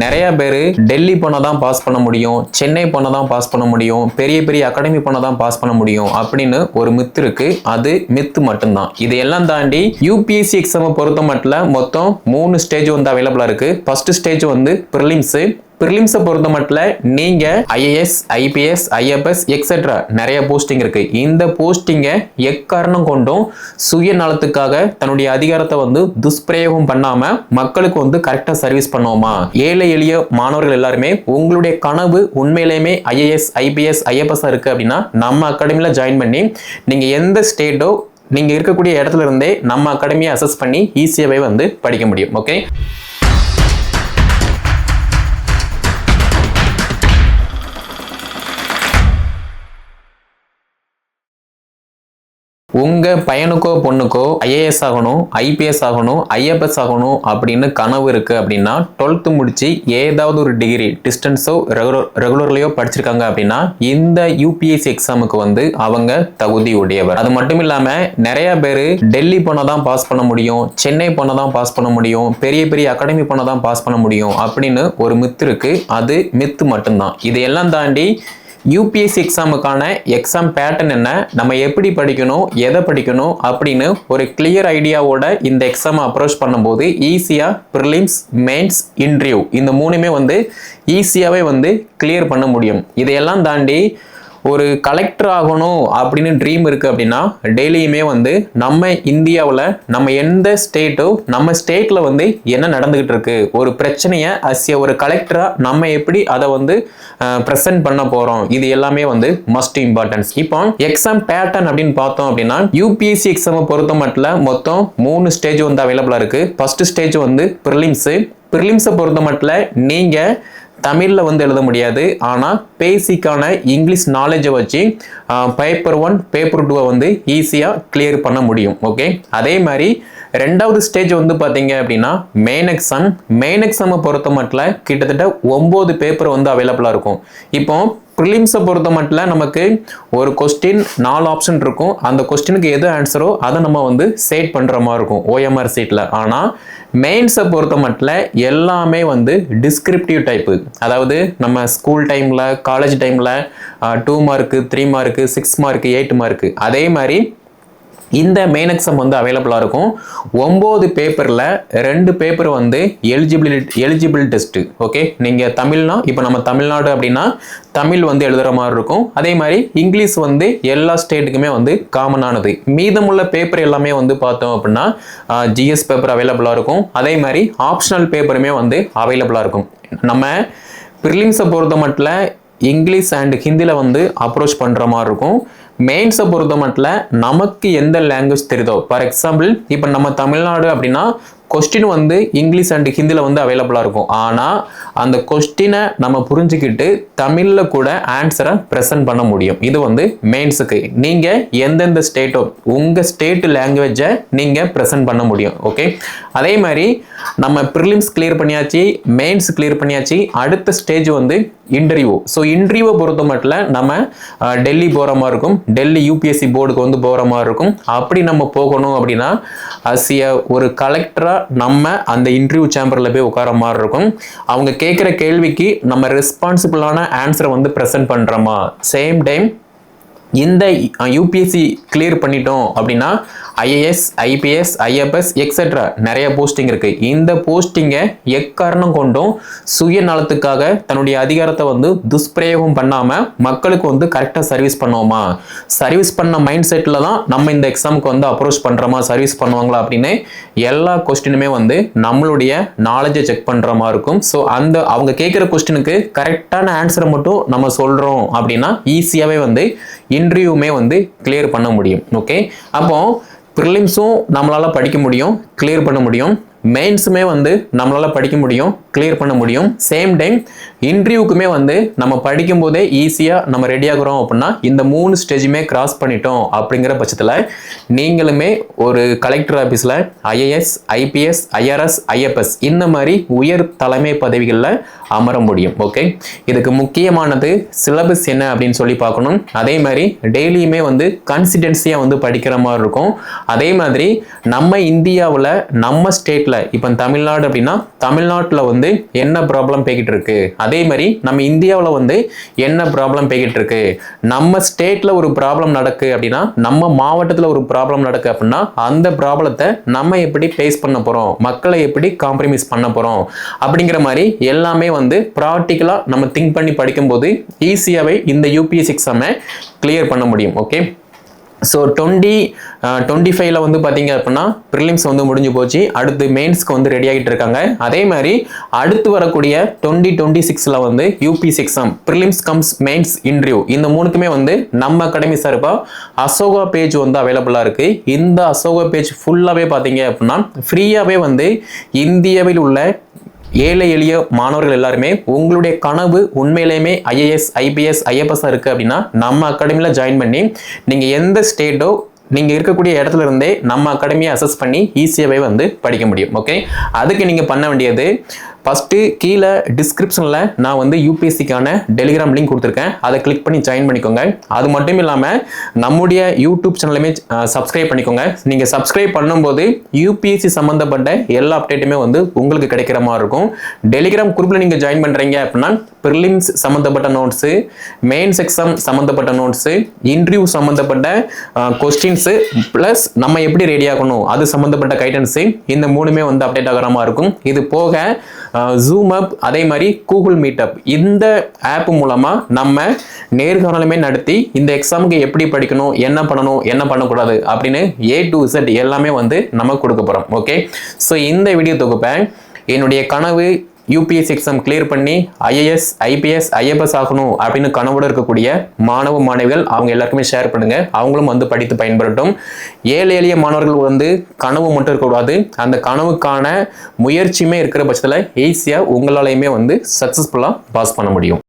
நிறைய பேர் டெல்லி போனால் தான் பாஸ் பண்ண முடியும் சென்னை போனால் தான் பாஸ் பண்ண முடியும் பெரிய பெரிய அகாடமி போனால் தான் பாஸ் பண்ண முடியும் அப்படின்னு ஒரு மித்து இருக்கு. அது மித்து மட்டும்தான். இதையெல்லாம் தாண்டி யூபிஎஸ்சி எக்ஸாமை பொறுத்த மட்டும் மொத்தம் மூணு ஸ்டேஜ் வந்து அவைலபிளா இருக்கு. ஃபர்ஸ்ட் ஸ்டேஜ் வந்து ப்ரிலிம்ஸு ப்ரிலிம்ஸை பொறுத்த மட்டும் நீங்க ஐஏஎஸ் ஐபிஎஸ் ஐஎஃப்எஸ் எக்ஸெட்ரா நிறைய போஸ்டிங் இருக்கு. இந்த போஸ்டிங்கை எக்காரணம் கொண்டும் சுயநலத்துக்காக தன்னுடைய அதிகாரத்தை வந்து துஷ்பிரயோகம் பண்ணாம மக்களுக்கு வந்து கரெக்டா சர்வீஸ் பண்ணுவோமா? ஏழை எளிய மாணவர்கள் எல்லாருமே உங்களுடைய கனவு உண்மையிலேயுமே ஐஏஎஸ் ஐபிஎஸ் ஐஎஃப்எஸ் இருக்கு அப்படின்னா நம்ம அகாடமியில ஜாயின் பண்ணி நீங்க எந்த ஸ்டேட்டோ நீங்க இருக்கக்கூடிய இடத்துல இருந்தே நம்ம அகாடமியை அசஸ் பண்ணி ஈஸியாகவே வந்து படிக்க முடியும். ஓகே உங்க பையனுக்கோ பொண்ணுக்கோ ஐஏஎஸ் ஆகணும் ஐபிஎஸ் ஆகணும் ஐஎஃப்எஸ் ஆகணும் அப்படின்னு கனவு இருக்கு அப்படின்னா டுவெல்த்து முடிச்சு ஏதாவது ஒரு டிகிரி டிஸ்டன்ஸோ ரெகுலர் ரெகுலர்லையோ படிச்சிருக்காங்க அப்படின்னா இந்த யூபிஎஸ்சி எக்ஸாமுக்கு வந்து அவங்க தகுதி உடையவர். அது மட்டும் இல்லாம நிறைய பேர் டெல்லி போனால் தான் பாஸ் பண்ண முடியும் சென்னை போனால் தான் பாஸ் பண்ண முடியும் பெரிய பெரிய அகாடமி போனால் தான் பாஸ் பண்ண முடியும் அப்படின்னு ஒரு மித்து இருக்கு. அது மித்து மட்டும்தான். இதையெல்லாம் தாண்டி யூபிஎஸ்சி எக்ஸாமுக்கான எக்ஸாம் பேட்டர்ன் என்ன? நம்ம எப்படி படிக்கணும்? எதை படிக்கணும்? அப்படின்னு ஒரு கிளியர் ஐடியாவோட இந்த எக்ஸாமை அப்ரோச் பண்ணும்போது ஈஸியாக ப்ரிலிம்ஸ் மெயின்ஸ் இன்டர்வியூ இந்த மூணுமே வந்து ஈஸியாகவே வந்து கிளியர் பண்ண முடியும். இதையெல்லாம் தாண்டி ஒரு கலெக்டர் ஆகணும் அப்படின்னு ட்ரீம் இருக்குது அப்படின்னா டெய்லியுமே வந்து நம்ம இந்தியாவில் நம்ம எந்த ஸ்டேட்டோ நம்ம ஸ்டேட்டில் வந்து என்ன நடந்துக்கிட்டு இருக்கு? ஒரு பிரச்சனையை அசிய ஒரு கலெக்டராக நம்ம எப்படி அதை வந்து ப்ரெசென்ட் பண்ண போகிறோம் இது எல்லாமே வந்து மஸ்ட் இம்பார்ட்டன்ஸ் இப்போ எக்ஸாம் பேட்டர்ன் அப்படின்னு பார்த்தோம் அப்படின்னா யூபிஎஸ்சி எக்ஸாமை பொறுத்த மட்டும் மொத்தம் மூணு ஸ்டேஜ் வந்து அவைலபிளாக இருக்குது ஃபர்ஸ்ட் ஸ்டேஜ் வந்து ப்ரிலிம்ஸு ப்ரிலிம்ஸை பொறுத்த மட்டும் நீங்கள் தமிழில் வந்து எழுத முடியாது. ஆனால் பேசிக்கான இங்கிலீஷ் நாலேஜை வச்சு பேப்பர் ஒன் பேப்பர் டூவை வந்து ஈஸியாக கிளியர் பண்ண முடியும். ஓகே அதே மாதிரி ரெண்டாவது ஸ்டேஜ் வந்து பார்த்தீங்க அப்படின்னா மெயின் எக்ஸாம் மெயின் எக்ஸாமை பொறுத்த மட்டும் கிட்டத்தட்ட ஒம்பது பேப்பர் வந்து அவைலபிளாக இருக்கும். இப்போ ப்ரிலிம்ஸை பொறுத்த மட்டும் நமக்கு ஒரு கொஸ்டின் நாலு ஆப்ஷன் இருக்கும். அந்த கொஸ்டினுக்கு எது ஆன்சரோ அதை நம்ம வந்து சேட் பண்ணுற மாதிரி இருக்கும் ஓஎம்ஆர் சீட்டில் ஆனால் மெயின்ஸை பொறுத்த மட்டும் எல்லாமே வந்து டிஸ்கிரிப்டிவ் டைப்பு அதாவது நம்ம ஸ்கூல் டைமில் காலேஜ் டைமில் two mark three mark six mark eight mark அதே மாதிரி இந்த மெயின் எக்ஸாம் வந்து அவைலபிளாக இருக்கும். ஒம்பது பேப்பரில் ரெண்டு பேப்பர் வந்து எலிஜிபிள் எலிஜிபிள் டெஸ்ட்டு ஓகே நீங்கள் தமிழ்னா இப்போ நம்ம தமிழ்நாடு அப்படின்னா தமிழ் வந்து எழுதுகிற மாதிரி இருக்கும். அதே மாதிரி இங்கிலீஷ் வந்து எல்லா ஸ்டேட்டுக்குமே வந்து காமனானது மீதமுள்ள பேப்பர் எல்லாமே வந்து பார்த்தோம் அப்படின்னா ஜிஎஸ் பேப்பர் அவைலபிளாக இருக்கும். அதே மாதிரி ஆப்ஷனல் பேப்பருமே வந்து அவைலபிளாக இருக்கும். நம்ம ப்ரிலிம்ஸை பொறுத்த மட்டும் இங்கிலீஷ் அண்ட் ஹிந்தியில் வந்து அப்ரோச் பண்ணுற மாதிரி இருக்கும். மெயின்ஸை பொறுத்த மட்டும் நமக்கு எந்த லாங்குவேஜ் தெரியுதோ? ஃபார் எக்ஸாம்பிள் இப்போ நம்ம தமிழ்நாடு அப்படின்னா கொஸ்டின் வந்து இங்கிலீஷ் அண்ட் ஹிந்தியில் வந்து அவைலபிளாக இருக்கும். ஆனால் அந்த கொஸ்டினை நம்ம புரிஞ்சுக்கிட்டு தமிழில் கூட ஆன்சரை ப்ரெசென்ட் பண்ண முடியும். இது வந்து மெயின்ஸுக்கு நீங்கள் எந்தெந்த ஸ்டேட்டோ உங்கள் ஸ்டேட் லாங்குவேஜை நீங்கள் ப்ரெசென்ட் பண்ண முடியும். ஓகே அதே மாதிரி நம்ம ப்ரிலிம்ஸ் கிளியர் பண்ணியாச்சு மெயின்ஸ் கிளியர் பண்ணியாச்சு அடுத்த ஸ்டேஜ் வந்து இன்டர்வியூ. ஸோ இன்டர்வியூவை பொறுத்த மட்டும் நம்ம டெல்லி போகிற மாதிரி இருக்கும் டெல்லி யூபிஎஸ்சி போர்டுக்கு வந்து போகிற மாதிரி இருக்கும் அப்படி நம்ம போகணும் அப்படின்னா அசிய ஒரு கலெக்டராக நம்ம அந்த இன்டர்வியூ சேம்பரில் போய் உட்கார மாதிரி இருக்கும் அவங்க கேட்குற கேள்விக்கு நம்ம ரெஸ்பான்சிபிளான ஆன்சரை வந்து ப்ரெசென்ட் பண்ணுறோமா சேம் டைம் இந்த யூபிஎஸ்சி கிளியர் பண்ணிட்டோம் அப்படின்னா ஐஏஎஸ் ஐபிஎஸ் ஐஎஃப்எஸ் எக்ஸெட்ரா நிறைய போஸ்டிங் இருக்கு. இந்த போஸ்டிங்கை எக்காரணம் கொண்டும் சுயநலத்துக்காக தன்னுடைய அதிகாரத்தை வந்து துஷ்பிரயோகம் பண்ணாம மக்களுக்கு வந்து கரெக்டாக சர்வீஸ் பண்ணுவோமா? சர்வீஸ் பண்ண மைண்ட் செட்டில் தான் நம்ம இந்த எக்ஸாமுக்கு வந்து அப்ரோச் பண்ணுறோமா சர்வீஸ் பண்ணுவாங்களா அப்படின்னு எல்லா கொஸ்டினுமே வந்து நம்மளுடைய நாலேஜை செக் பண்ணுற மாதிரி இருக்கும். ஸோ அந்த அவங்க கேட்குற கொஸ்டினுக்கு கரெக்டான ஆன்சரை மட்டும் நம்ம சொல்கிறோம் அப்படின்னா ஈஸியாகவே வந்து இன்டர்வியூமே வந்து கிளியர் பண்ண முடியும் ஓகே அப்போ ப்ரிலிம்ஸும் நம்மளால் படிக்க முடியும் கிளியர் பண்ண முடியும். மெயின்ஸுமே வந்து நம்மளால் படிக்க முடியும் கிளியர் பண்ண முடியும். சேம் டைம் இன்டர்வியூக்குமே வந்து நம்ம படிக்கும் போதே ஈஸியாக நம்ம ரெடி ஆகுறோம் அப்படின்னா இந்த மூணு ஸ்டேஜுமே கிராஸ் பண்ணிட்டோம் அப்படிங்கிற பட்சத்தில் நீங்களுமே ஒரு கலெக்டர் ஆஃபீஸில் ஐஏஎஸ் ஐபிஎஸ் ஐஆர்எஸ் ஐஎஃப்எஸ் இந்த மாதிரி உயர் தலைமை பதவிகளில் அமர முடியும் ஓகே இதுக்கு முக்கியமானது சிலபஸ் என்ன அப்படின்னு சொல்லி பார்க்கணும். அதே மாதிரி டெய்லியுமே வந்து கன்சிடென்சியாக வந்து படிக்கிற மாதிரி இருக்கும். அதே மாதிரி நம்ம இந்தியாவில் நம்ம ஸ்டேட்டில் ஸ்டேட்டில் இப்போ தமிழ்நாடு அப்படின்னா தமிழ்நாட்டில் வந்து என்ன ப்ராப்ளம் போய்கிட்டு இருக்கு அதே மாதிரி நம்ம இந்தியாவில் வந்து என்ன ப்ராப்ளம் போய்கிட்டு இருக்கு நம்ம ஸ்டேட்டில் ஒரு ப்ராப்ளம் நடக்கு அப்படின்னா நம்ம மாவட்டத்தில் ஒரு ப்ராப்ளம் நடக்கு அப்படின்னா அந்த ப்ராப்ளத்தை நம்ம எப்படி ஃபேஸ் பண்ண போகிறோம் மக்களை எப்படி காம்ப்ரமைஸ் பண்ண போகிறோம் அப்படிங்கிற மாதிரி எல்லாமே வந்து ப்ராக்டிக்கலாக நம்ம திங்க் பண்ணி படிக்கும்போது ஈஸியாகவே இந்த யூபிஎஸ் எக்ஸாமை கிளியர் பண்ண முடியும். ஓகே ஸோ டுவெண்ட்டி டுவெண்ட்டி ஃபைவ்ல வந்து பார்த்தீங்க அப்படின்னா ப்ரிலிம்ஸ் வந்து முடிஞ்சு போச்சு. அடுத்து மெயின்ஸ்க்கு வந்து ரெடி ஆகிட்டு இருக்காங்க. அதே மாதிரி அடுத்து வரக்கூடிய டுவெண்ட்டி டுவெண்ட்டி சிக்ஸில் வந்து UPS exam prelims cum mains interview இந்த மூணுக்குமே வந்து நம்ம அகாடமி சார்பாக அசோகா பேஜ் வந்து அவைலபிளாக இருக்குது இந்த அசோகா பேஜ் ஃபுல்லாகவே பார்த்தீங்க அப்படின்னா ஃப்ரீயாகவே வந்து இந்தியாவில் உள்ள ஏழை எளிய மாணவர்கள் எல்லாருமே உங்களுடைய கனவு உண்மையிலேயுமே ஐஏஎஸ் ஐபிஎஸ் ஐஎஃப்எஸ் இருக்குது அப்படின்னா நம்ம அகாடமியில் ஜாயின் பண்ணி நீங்கள் எந்த ஸ்டேட்டோ நீங்கள் இருக்கக்கூடிய இடத்துல இருந்தே நம்ம அகாடமியை அசஸ் பண்ணி ஈஸியாகவே வந்து படிக்க முடியும் ஓகே அதுக்கு நீங்கள் பண்ண வேண்டியது ஃபஸ்ட்டு கீழே டிஸ்கிரிப்ஷனில் நான் வந்து யூபிஎஸ்சிக்கான டெலிகிராம் லிங்க் கொடுத்துருக்கேன். அதை கிளிக் பண்ணி ஜாயின் பண்ணிக்கோங்க. அது மட்டும் இல்லாமல் நம்முடைய யூடியூப் சேனலுமே சப்ஸ்கிரைப் பண்ணிக்கோங்க. நீங்கள் சப்ஸ்கிரைப் பண்ணும்போது யூபிஎஸ்சி சம்மந்தப்பட்ட எல்லா அப்டேட்டுமே வந்து உங்களுக்கு கிடைக்கிற மாதிரி இருக்கும். டெலிகிராம் குரூப்பில் நீங்கள் ஜாயின் பண்ணுறீங்க அப்படின்னா ப்ரிலிம்ஸ் சம்மந்தப்பட்ட நோட்ஸு மெயின்ஸ் எக்ஸாம் சம்மந்தப்பட்ட நோட்ஸு இன்டர்வியூ சம்மந்தப்பட்ட கொஸ்டின்ஸு ப்ளஸ் நம்ம எப்படி ரெடி ஆகணும் அது சம்மந்தப்பட்ட கைடன்ஸு இந்த மூணுமே வந்து அப்டேட் ஆகிற மாதிரி இருக்கும். இது போக ஜூம் அப் அதே மாதிரி கூகுள் மீட்டப் இந்த ஆப் மூலமாக நம்ம நேர்காணலுமே நடத்தி இந்த எக்ஸாமுக்கு எப்படி படிக்கணும் என்ன பண்ணணும் என்ன பண்ணக்கூடாது அப்படின்னு ஏ டு இசட் எல்லாமே வந்து நம்ம கொடுக்க போகிறோம் ஓகே ஸோ இந்த வீடியோ தொகுப்பை என்னுடைய கனவு யூபிஎஸ்சி எக்ஸாம் கிளியர் பண்ணி ஐஏஎஸ் ஐபிஎஸ் ஐஎஃப்எஸ் ஆகணும் அப்படின்னு கனவோடு இருக்கக்கூடிய மாணவ மாணவிகள் அவங்க எல்லாருக்குமே ஷேர் பண்ணுங்க. அவங்களும் வந்து படித்து பயன்படட்டும் ஏழை எளிய மாணவர்கள் வந்து கனவு மட்டும் இருக்கக்கூடாது அந்த கனவுக்கான முயற்சியுமே இருக்கிற பட்சத்தில் ஈஸியாக உங்களாலையுமே வந்து சக்ஸஸ்ஃபுல்லாக பாஸ் பண்ண முடியும்.